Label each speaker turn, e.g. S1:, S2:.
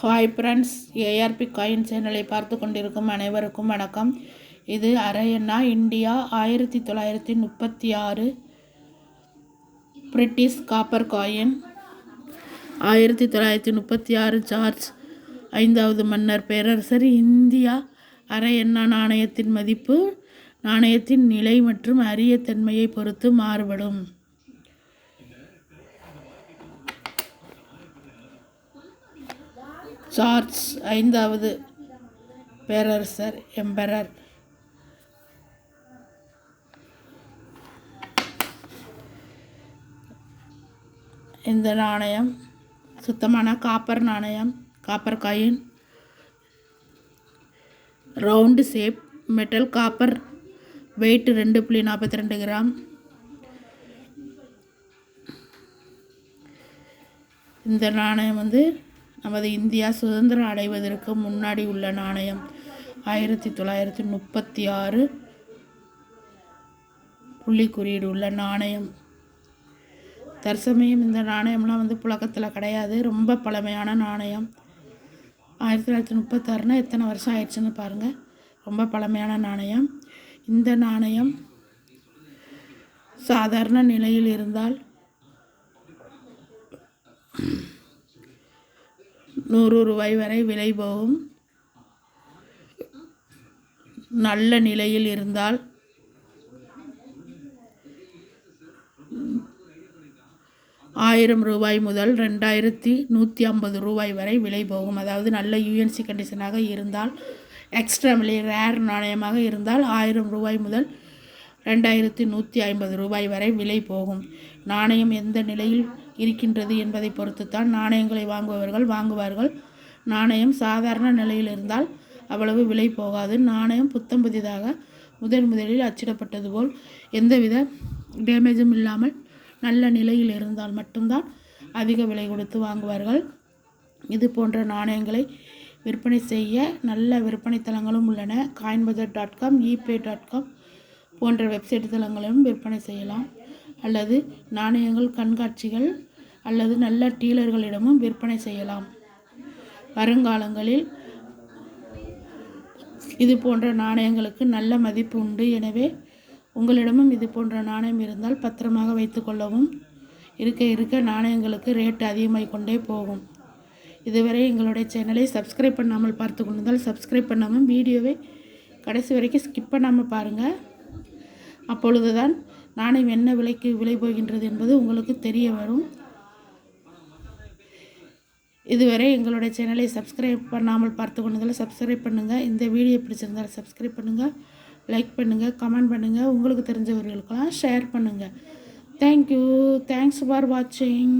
S1: Hi friends ARP coin சேனலை பார்த்து கொண்டிருக்கும் அனைவருக்கும் வணக்கம். இது அரையண்ணா இந்தியா ஆயிரத்தி தொள்ளாயிரத்தி முப்பத்தி ஆறு பிரிட்டிஷ் காப்பர் காயின் ஆயிரத்தி தொள்ளாயிரத்தி முப்பத்தி ஆறு ஜார்ஜ் ஐந்தாவது மன்னர் பேரரசர். இந்தியா அரையண்ணா நாணயத்தின் மதிப்பு நாணயத்தின் நிலை மற்றும் அரிய தன்மையை பொறுத்து மாறுபடும். சார்ஜ் ஐந்தாவது பேரரசர் எம்பரர். இந்த நாணயம் சுத்தமான காப்பர் நாணயம் copper coin round shape metal copper weight ரெண்டு புள்ளி நாற்பத்தி ரெண்டு கிராம். இந்த நாணயம் வந்து நமது இந்தியா சுதந்திரம் அடைவதற்கு முன்னாடி உள்ள நாணயம் ஆயிரத்தி தொள்ளாயிரத்தி முப்பத்தி ஆறு புள்ளி குறியீடு உள்ள நாணயம். தற்சமயம் இந்த நாணயம்லாம் வந்து புழக்கத்தில் கிடையாது. ரொம்ப பழமையான நாணயம். ஆயிரத்தி தொள்ளாயிரத்தி முப்பத்தாறுனா எத்தனை வருஷம் ஆயிடுச்சுன்னு பாருங்கள் ரொம்ப பழமையான நாணயம். இந்த நாணயம் சாதாரண நிலையில் இருந்தால் நூறு ரூபாய் வரை விலை போகும். நல்ல நிலையில் இருந்தால் ஆயிரம் ரூபாய் முதல் ரெண்டாயிரத்தி நூற்றி ஐம்பது ரூபாய் வரை விலை போகும். அதாவது நல்ல யூஎன்சி கண்டிஷனாக இருந்தால் எக்ஸ்ட்ரா ரேர் நாணயமாக இருந்தால் ஆயிரம் ரூபாய் முதல் ரெண்டாயிரத்தி நூற்றி ஐம்பது ரூபாய் வரை விலை போகும். நாணயம் எந்த நிலையில் இருக்கின்றது என்பதை பொறுத்துத்தான் நாணயங்களை வாங்குபவர்கள் வாங்குவார்கள். நாணயம் சாதாரண நிலையில் இருந்தால் அவ்வளவு விலை போகாது. நாணயம் புத்தம் புதிதாக முதன் முதலில் அச்சிடப்பட்டது போல் எந்தவித டேமேஜும் இல்லாமல் நல்ல நிலையில் இருந்தால் மட்டும்தான் அதிக விலை கொடுத்து வாங்குவார்கள். இது போன்ற நாணயங்களை விற்பனை செய்ய நல்ல விற்பனை தளங்களும் உள்ளன. Coin bazaar dot com eBay dot com போன்ற வெப்சைட் தளங்களிலும் விற்பனை செய்யலாம். அல்லது நாணயங்கள் கண்காட்சிகள் அல்லது நல்ல டீலர்களிடமும் விற்பனை செய்யலாம். வருங்காலங்களில் இது போன்ற நாணயங்களுக்கு நல்ல மதிப்பு உண்டு. எனவே உங்களிடமும் இது போன்ற நாணயம் இருந்தால் பத்திரமாக வைத்துக்கொள்ளவும் இருக்க இருக்க நாணயங்களுக்கு ரேட் அதிகமாக கொண்டே போகும். இதுவரை எங்களுடைய சேனலை சப்ஸ்கிரைப் பண்ணாமல் பார்த்து கொண்டிருந்தால் சப்ஸ்கிரைப் பண்ணாமல் வீடியோவை கடைசி வரைக்கும் ஸ்கிப் பண்ணாமல் பாருங்கள் அப்பொழுதுதான் நாணயம் என்ன விலைக்கு விலை போகின்றது என்பது உங்களுக்கு தெரிய வரும். இதுவரை எங்களுடைய சேனலை சப்ஸ்கிரைப் பண்ணாமல் பார்த்து கொண்டதில் சப்ஸ்கிரைப் பண்ணுங்கள் இந்த வீடியோ பிடிச்சிருந்தால் சப்ஸ்கிரைப் பண்ணுங்கள் லைக் பண்ணுங்கள் கமெண்ட் பண்ணுங்கள் உங்களுக்கு தெரிஞ்சவர்களுக்கெல்லாம் ஷேர் பண்ணுங்கள் தேங்க்யூ தேங்க்ஸ் ஃபார் வாட்சிங்